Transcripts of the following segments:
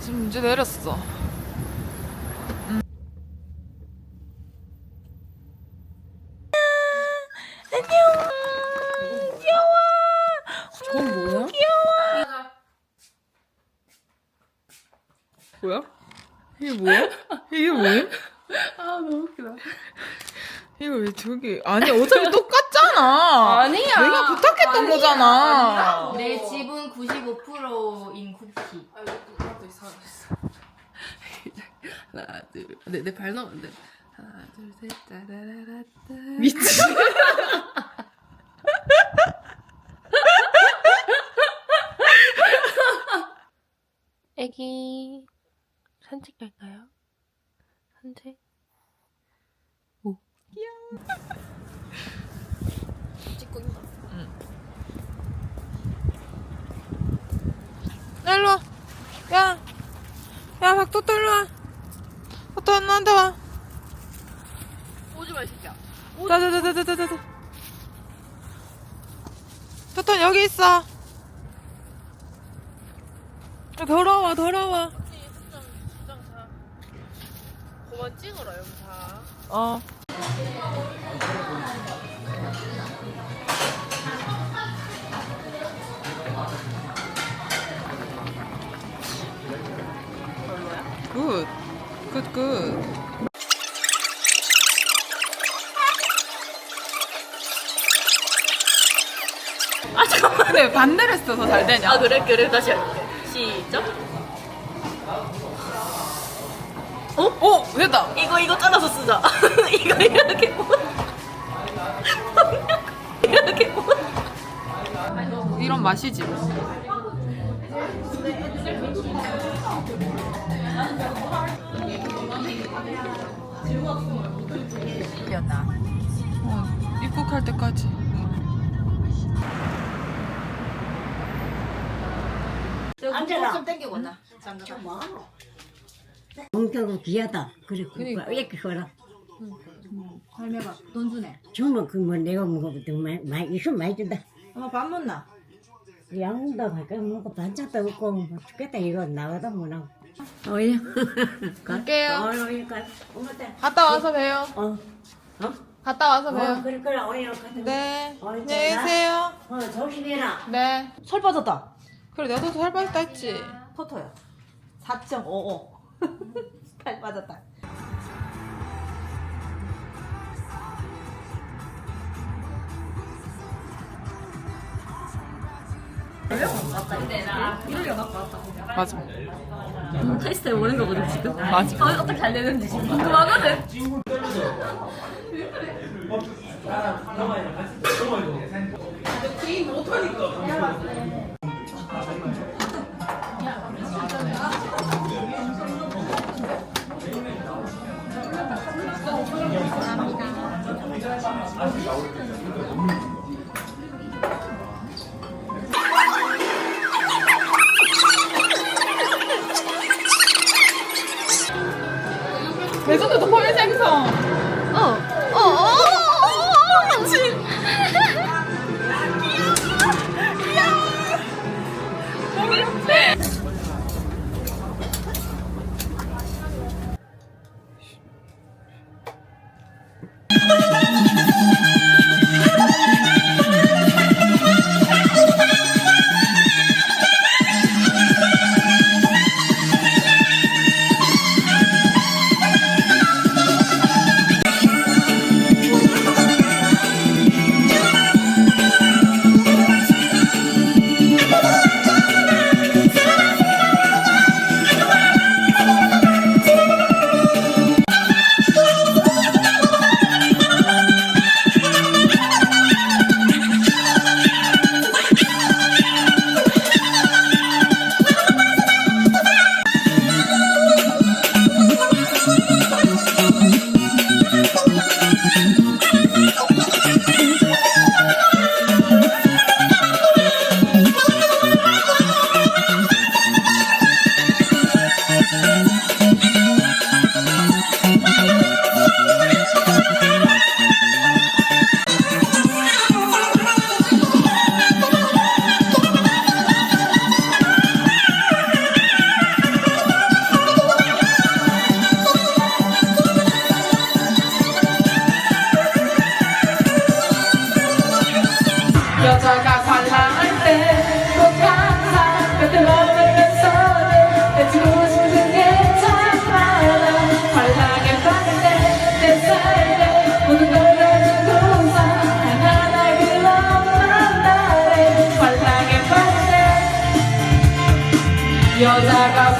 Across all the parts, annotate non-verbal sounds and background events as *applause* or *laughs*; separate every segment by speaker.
Speaker 1: 지금 이제 내렸어.
Speaker 2: 저건 뭐야?
Speaker 1: 뭐야? 이게 뭐야? 이게 뭐야?
Speaker 2: 아 너무 웃기다.
Speaker 1: 이거 왜 저기 아니 어차피 똑같잖아.
Speaker 2: 아니야.
Speaker 1: 내가 부탁했던 거잖아.
Speaker 3: 내 지분 95%인 쿠키.
Speaker 2: 아 이것도 나도 이상했어. *laughs* 하나 둘내내발 넣으면 돼. 하나 둘셋 짜라라라따.
Speaker 1: 미친. *laughs*
Speaker 2: 애기 산책 갈까요? 산책? 오 찍고 있나?
Speaker 1: 일로 와. 야. 야, 박토토 일로 와. 토토 너한테 와.
Speaker 2: 오지 마 이 새끼야
Speaker 1: 자자자자자자자. 토토 여기 있어. 야, 더러워, 더러워.
Speaker 2: 찍어라 여기 다
Speaker 1: 어. 굿. 굿, 굿. 아, 잠깐만. 근데 반대로 했어, 더잘 되냐?
Speaker 2: 아 그래 그래 다시 할게 시작
Speaker 1: 어? 어, 됐다.
Speaker 2: 이거 이거 잘라서 쓰자 *laughs* 이거 이렇게 이렇게
Speaker 1: 이런 맛이지.
Speaker 3: 였나?
Speaker 1: 어, 입국할 때까지.
Speaker 3: 앉아라. 좀 땡기고 나.
Speaker 4: 엄청 귀하다. 그래, 그니까 이렇게 커라.
Speaker 3: 할매가 돈 주네.
Speaker 4: 정말 그뭐 내가 먹어도 많이 많이 이거 많이 준다.
Speaker 3: 엄마 밥 먹나?
Speaker 4: 양도 갈까 먹고 반찬도 없고 뭐 죽겠다 이거 나가다 못 나고. 어이.
Speaker 1: 갈게요.
Speaker 4: 어이 가. 엄마한테.
Speaker 1: 갔다 와서 봬요.
Speaker 4: 어. 어?
Speaker 1: 갔다 와서
Speaker 4: 어
Speaker 1: 봬요.
Speaker 4: 그래 그래 어이.
Speaker 1: 네.
Speaker 4: 어이,
Speaker 1: 안녕히
Speaker 4: 잘
Speaker 1: 계세요.
Speaker 4: 어 조심해라.
Speaker 1: 네.
Speaker 3: 살 빠졌다.
Speaker 1: 그래, 나도 살 빠졌다 했지.
Speaker 3: 토토야. 4.55. 살 빠졌다.
Speaker 1: 맞아.
Speaker 2: 테스트해 보는 거거든 지금?
Speaker 1: 맞아.
Speaker 2: 어, 어떻게 잘 되는지 지금 궁금하거든 *laughs*
Speaker 1: 대전도 폴 생성.
Speaker 5: Thank you.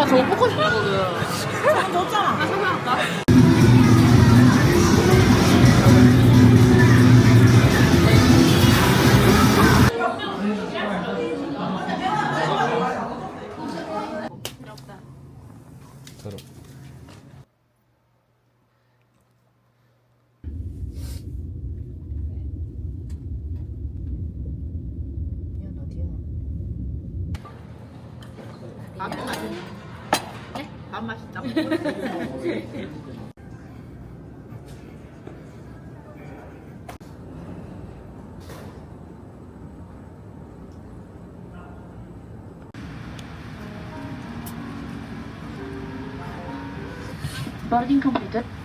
Speaker 2: 아 엄마가 저거 먹고 싶거든 밥 맛있다
Speaker 6: Boarding completed.